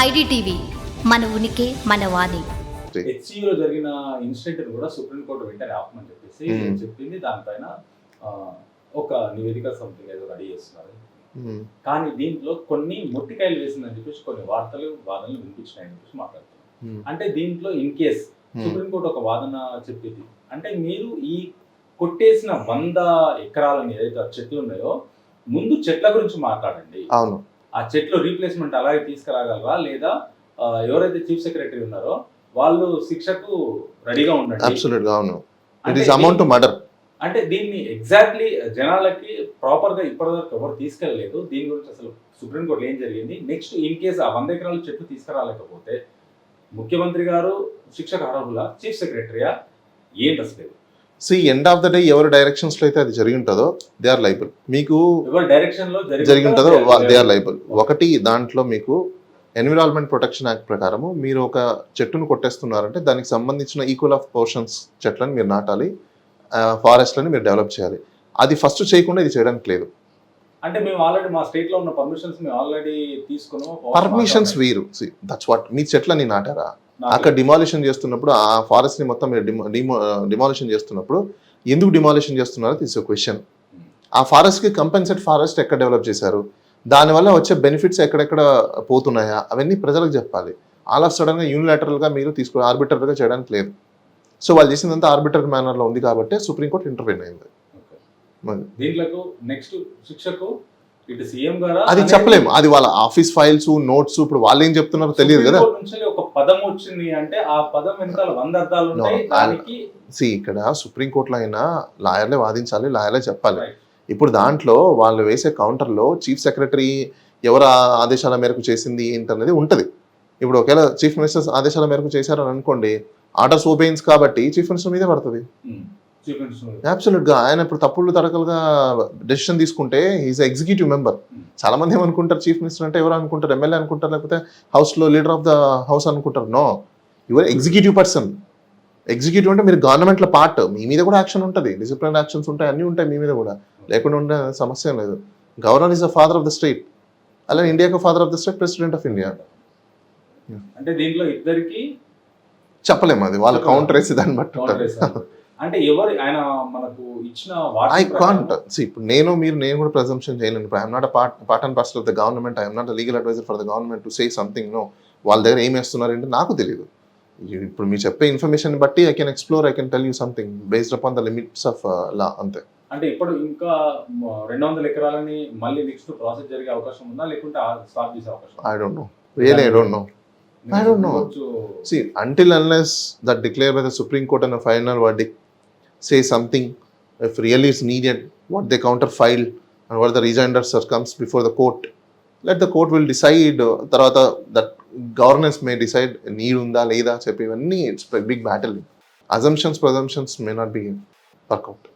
IDTV మన ఉనికి మన వాణి. హెచ్సిలో జరిగిన ఇన్సిడెంట్ కూడా సుప్రీంకోర్టు వెంటనే ఆపమని చెప్పేసి. చెప్పింది. దానిపైన ఒక నివేదిక సంథింగ్ ఏదో రెడీ చేస్తున్నారు. కానీ దీంట్లో కొన్ని మొట్టికాయలు వేసిందని చెప్పేసి కొన్ని వార్తలు వాదనలు వినిపించినాయని చెప్పేసి మాట్లాడుతున్నారు అంటే దీంట్లో ఇన్ కేస్. సుప్రీంకోర్టు ఒక వాదన చెప్పింది. అంటే మీరు ఈ కొట్టేసిన వంద ఎకరాలని ఏదైతే చెట్లు ఉన్నాయో ముందు చెట్ల గురించి మాట్లాడండి. అవును. ఆ చెట్లు రీప్లేస్మెంట్ అలాగే తీసుకురాగలరా లేదా ఎవరైతే చీఫ్ సెక్రటరీ ఉన్నారో వాళ్ళు శిక్షకు రెడీగా ఉండండి. అవును. ఇట్ అమౌంట్ మర్డర్ అంటే దీన్ని ఎగ్జాక్ట్లీ జనాలకి ప్రాపర్గా ఇప్పటివరకు ఎవరు తీసుకెళ్ళలేదు. దీని గురించి అసలు సుప్రీంకోర్టులో ఏం జరిగింది? నెక్స్ట్ ఇన్ కేసు ఆ వంద ఎకరాల చెట్లు తీసుకురాలేకపోతే ముఖ్యమంత్రి గారు శిక్షకు అర్హుల? చీఫ్ సెక్రటరీయా ఏంటి అసలు see end of the day ఎవరి డైరెక్షన్స్లో అయితే అది జరిగి ఉంటుందో దే ఆర్ లైబుల్ మీకు జరిగి ఉంటుందో దే ఆర్ లైబుల్ ఒకటి దాంట్లో మీకు ఎన్విరాన్మెంట్ ప్రొటెక్షన్ యాక్ట్ ప్రకారము మీరు ఒక చెట్టును కొట్టేస్తున్నారంటే దానికి సంబంధించిన ఈక్వల్ ఆఫ్ పోర్షన్స్ చెట్లను మీరు నాటాలి ఫారెస్ట్లని మీరు డెవలప్ చేయాలి. అది ఫస్ట్ చేయకుండా ఇది చేయడానికి లేదు. అంటే మేము ఆల్రెడీ మా స్టేట్లో ఉన్న పర్మిషన్స్ మేము ఆల్రెడీ తీసుకున్నాం పర్మిషన్స్ వీరు. దట్స్ వాట్ మీ చెట్లని నాటారా? అక్కడ డిమాలిషన్ చేస్తున్నప్పుడు ఆ ఫారెస్ట్ని మొత్తం మీరు డిమాలిషన్ చేస్తున్నప్పుడు ఎందుకు డిమాలిషన్ చేస్తున్నారో? తీసు క్వశ్చన్ ఆ ఫారెస్ట్కి కంపెన్సేట్ ఫారెస్ట్ ఎక్కడ డెవలప్ చేశారు? దానివల్ల వచ్చే బెనిఫిట్స్ ఎక్కడెక్కడ పోతున్నాయా? అవన్నీ ప్రజలకు చెప్పాలి. ఆల్ ఆఫ్ సడన్గా యూనిలాటరల్గా మీరు తీసుకో ఆర్బిటర్గా చేయడానికి లేదు. సో వాళ్ళు చేసిందంతా ఆర్బిటర్ మేనర్లో ఉంది కాబట్టి సుప్రీంకోర్టు ఇంటర్వ్యూన్ అయింది. నెక్స్ట్ శిక్షకు అది చెప్పలేము. అది వాళ్ళ ఆఫీస్ ఫైల్స్ నోట్స్ ఇప్పుడు వాళ్ళు ఏం చెప్తున్నారో తెలియదు కదా. పదం వచ్చింది అంటే ఆ పదం వెనకాల వంద అర్థాలు ఉంటాయి. No, దానికి సి ఇక్కడ సుప్రీంకోర్టులో అయినా లాయర్లే వాదించాలి లాయర్లే చెప్పాలి. ఇప్పుడు దాంట్లో వాళ్ళు వేసే కౌంటర్లో చీఫ్ సెక్రటరీ ఎవరు ఆదేశాల మేరకు చేసింది ఏంటనేది ఉంటుంది. ఇప్పుడు ఒకవేళ చీఫ్ మినిస్టర్ ఆదేశాల మేరకు చేశారని అనుకోండి ఆర్డర్స్ ఓబెయిన్స్ కాబట్టి చీఫ్ మినిస్టర్ మీదే పడుతుంది. ఉమ్, చీఫ్ మినిస్టర్ Absolute గా. ఆయన ఇప్పుడు తప్పులు తడకలుగా డెసిషన్ తీసుకుంటే ఈజ్ ఎగ్జిక్యూటివ్ మెంబర్. చాలా మంది ఏమనుకుంటారు? చీఫ్ మినిస్టర్ అంటే ఎవరు అనుకుంటారు? ఎమ్మెల్యే అనుకుంటారు? లేకపోతే హౌస్లో లీడర్ ఆఫ్ ద హౌస్ అనుకుంటారు? Know your executive person executive అంటే మీరు గవర్నమెంట్లో పార్ట్ మీ మీద కూడా యాక్షన్ ఉంటుంది. డిసిప్లిన్ యాక్షన్స్ ఉంటాయి. అన్ని ఉంటాయి మీ మీద కూడా. లేకుండా ఉండే సమస్య లేదు. Governor is the father of the state అలాగే ఇండియాకు father of the state president of India అంటే దీంట్లో ఇద్దరికి చెప్పలేము అది. వాళ్ళ కౌంటర్ వేసి దాన్ని బట్టి. అంటే ఎవరు ఆయన మనకు ఇచ్చిన ఐ కాంట్ సి ఇప్పుడు నేను మీరు నేను కూడా ప్రెజంప్షన్ చేయలేను. ఇప్పుడు I'm not part part and parcel of the government I'm not legal adviser for the government to say something no వాళ్ళ దగ్గర ఏం వేస్తున్నారు అంటే నాకు తెలియదు ఇప్పుడు మీరు చెప్పే ఇన్ఫర్మేషన్ బట్టి I can explore I can tell you something based upon the limits of law అంతే. అంటే ఇప్పుడు ఇంకా రెండు వందల ఎకరాలని మళ్ళీ నెక్స్ట్ ప్రాసెస్ జరిగే అవకాశం ఉందా? లేకుంటే స్టాప్ చేసే అవకాశం? I don't know real I don't know. కొంచెం- See, until unless that declared by the Supreme Court and a final verdict say something, if really is needed, what they counter file and what the rejoinder comes before the court, let the court will decide. తర్వాత that governance may decide need ఉందా లేదా చెప్పి ఇవన్నీ it's big battle assumptions presumptions may not be work out